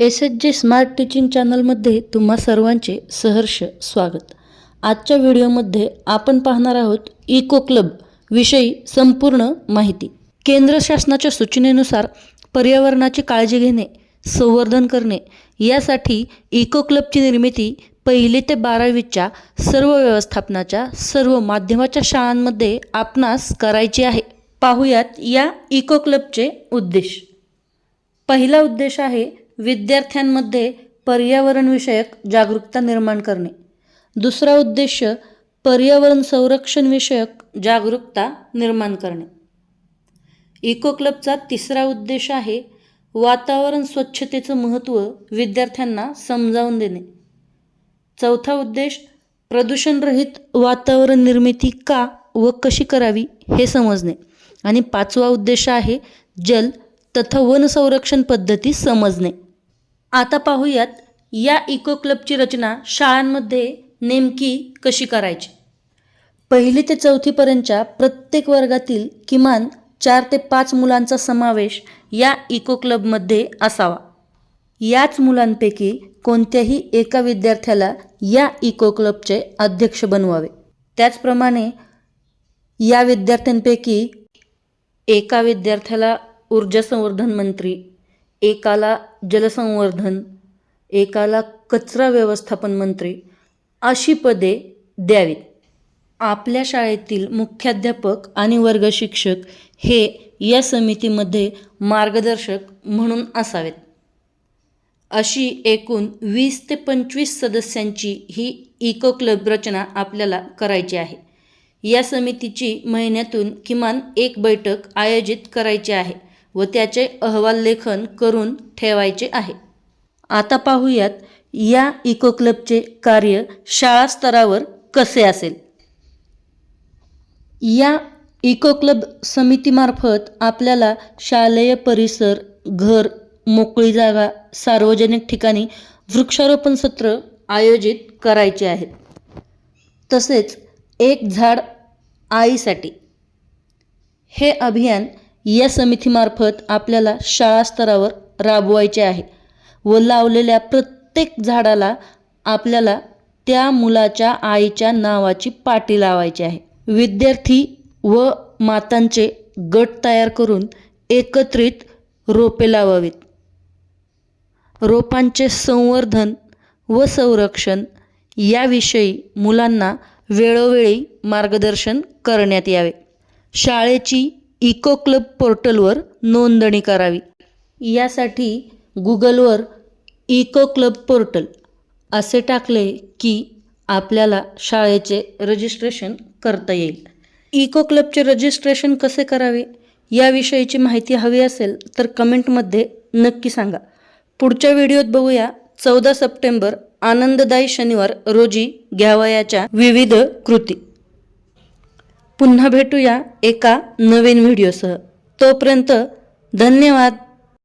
S H J smart teaching चॅनलमध्ये तुम्हा सर्वांचे सहर्ष स्वागत. आजच्या व्हिडिओमध्ये आपण पाहणार आहोत इको क्लब विषयी संपूर्ण माहिती. केंद्र शासनाच्या सूचनेनुसार पर्यावरणाची काळजी घेणे संवर्धन करणे यासाठी इको क्लबची निर्मिती पहिली ते बारावीच्या सर्व व्यवस्थापनाच्या सर्व माध्यमाच्या शाळांमध्ये आपणास करायची आहे. पाहूयात या इको क्लबचे उद्देश. पहिला उद्देश आहे विद्यार्थ्यांमध्ये पर्यावरणविषयक जागरूकता निर्माण करणे. दुसरा उद्देश पर्यावरण संरक्षण विषयक जागरूकता निर्माण करणे. इको क्लबचा तिसरा उद्देश आहे वातावरण स्वच्छतेचं महत्त्व विद्यार्थ्यांना समजावून देणे. चौथा उद्देश प्रदूषणरहित वातावरण निर्मिती का व कशी करावी हे समजणे. आणि पाचवा उद्देश आहे जल तथा वन संरक्षण पद्धती समजणे. आता पाहूयात या इको क्लबची रचना शाळांमध्ये नेमकी कशी करायची? पहिली ते चौथीपर्यंतच्या प्रत्येक वर्गातील किमान चार ते पाच मुलांचा समावेश या इको क्लबमध्ये असावा. याच मुलांपैकी कोणत्याही एका विद्यार्थ्याला या इको क्लबचे अध्यक्ष बनवावे. त्याचप्रमाणे या विद्यार्थ्यांपैकी एका विद्यार्थ्याला ऊर्जा संवर्धन मंत्री एकाला जलसंवर्धन एकाला कचरा व्यवस्थापन मंत्री अशी पदे द्यावीत. आपल्या शाळेतील मुख्याध्यापक आणि वर्गशिक्षक हे या समितीमध्ये मार्गदर्शक म्हणून असावेत. अशी एकूण वीस ते पंचवीस सदस्यांची ही इको क्लब रचना आपल्याला करायची आहे. या समितीची महिन्यातून किमान एक बैठक आयोजित करायची आहे. व त्याचे अहवाल लेखन करून ठेवायचे आहे. आता पाहूयात या इको क्लबचे कार्य शाळा स्तरावर कसे असेल. या इको क्लब समितीमार्फत आपल्याला शालेय परिसर घर मोकळी जागा सार्वजनिक ठिकाणी वृक्षारोपण सत्र आयोजित करायचे आहेत. तसेच एक झाड आईसाठी हे अभियान या समितीमार्फत आपल्याला शाळा स्तरावर राबवायचे आहे व लावलेल्या प्रत्येक झाडाला आपल्याला त्या मुलाच्या आईच्या नावाची पाटी लावायची आहे. विद्यार्थी व मातांचे गट तयार करून एकत्रित रोपे लावावीत. रोपांचे संवर्धन व संरक्षण याविषयी मुलांना वेळोवेळी मार्गदर्शन करण्यात यावे. शाळेची इको क्लब पोर्टलवर नोंदणी करावी. यासाठी गुगलवर इको क्लब पोर्टल असे टाकले की आपल्याला शाळेचे रजिस्ट्रेशन करता येईल. इको क्लबचे रजिस्ट्रेशन कसे करावे? याविषयीची माहिती हवी असेल तर कमेंटमध्ये नक्की सांगा. पुढच्या व्हिडिओत बघूया. चौदा सप्टेंबर आनंददायी शनिवार रोजी घ्यावयाच्या विविध कृती. पुन्हा भेटूया एका नवीन व्हिडिओसह. तोपर्यंत धन्यवाद.